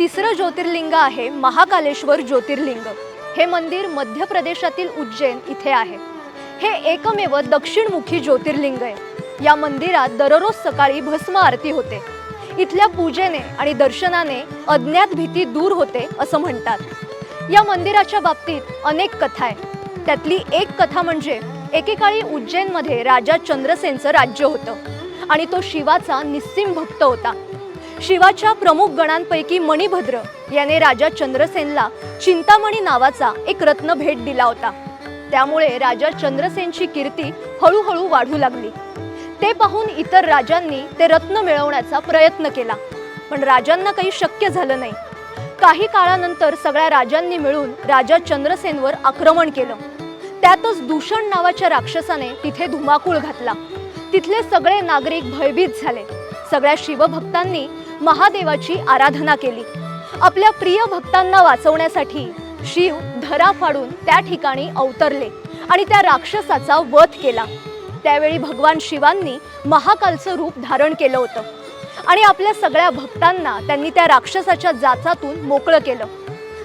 तिसरं ज्योतिर्लिंग आहे महाकालेश्वर ज्योतिर्लिंग. हे मंदिर मध्य प्रदेशातील उज्जैन इथे आहे. हे एकमेव दक्षिणमुखी ज्योतिर्लिंग आहे. या मंदिरात दररोज सकाळी भस्म आरती होते. इथल्या पूजेने आणि दर्शनाने अज्ञात भीती दूर होते असं म्हणतात. या मंदिराच्या बाबतीत अनेक कथा आहे त्यातली एक कथा म्हणजे एकेकाळी उज्जैनमध्ये राजा चंद्रसेनचं राज्य होतं आणि तो शिवाचा निस्सिम भक्त होता. शिवाच्या प्रमुख गणांपैकी मणिभद्र याने राजा चंद्रसेनला चिंतामणी नावाचा एक रत्न भेट दिला होता. त्यामुळे राजा चंद्रसेनची कीर्ती हळूहळू वाढू लागली. ते पाहून इतर राजांनी ते रत्न मिळवण्याचा प्रयत्न केला. पण राजांना काही शक्य झालं नाही. काही काळानंतर सगळ्या राजांनी मिळून राजा चंद्रसेनवर आक्रमण केलं. त्यातच दूषण नावाच्या राक्षसाने तिथे धुमाकूळ घातला. तिथले सगळे नागरिक भयभीत झाले. सगळ्या शिवभक्तांनी महादेवाची आराधना केली. आपल्या प्रिय भक्तांना वाचवण्यासाठी शिव धरा फाडून त्या ठिकाणी अवतरले आणि त्या राक्षसाचा वध केला. त्यावेळी भगवान शिवांनी महाकालचं रूप धारण केलं होतं आणि आपल्या सगळ्या भक्तांना त्यांनी त्या राक्षसाच्या जाचातून मोकळं केलं.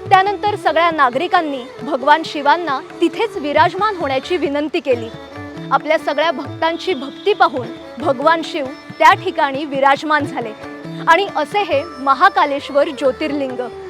त्यानंतर सगळ्या नागरिकांनी भगवान शिवांना तिथेच विराजमान होण्याची विनंती केली. आपल्या सगळ्या भक्तांची भक्ती पाहून भगवान शिव त्या ठिकाणी विराजमान झाले. आणि असे हे महाकालेश्वर ज्योतिर्लिंग.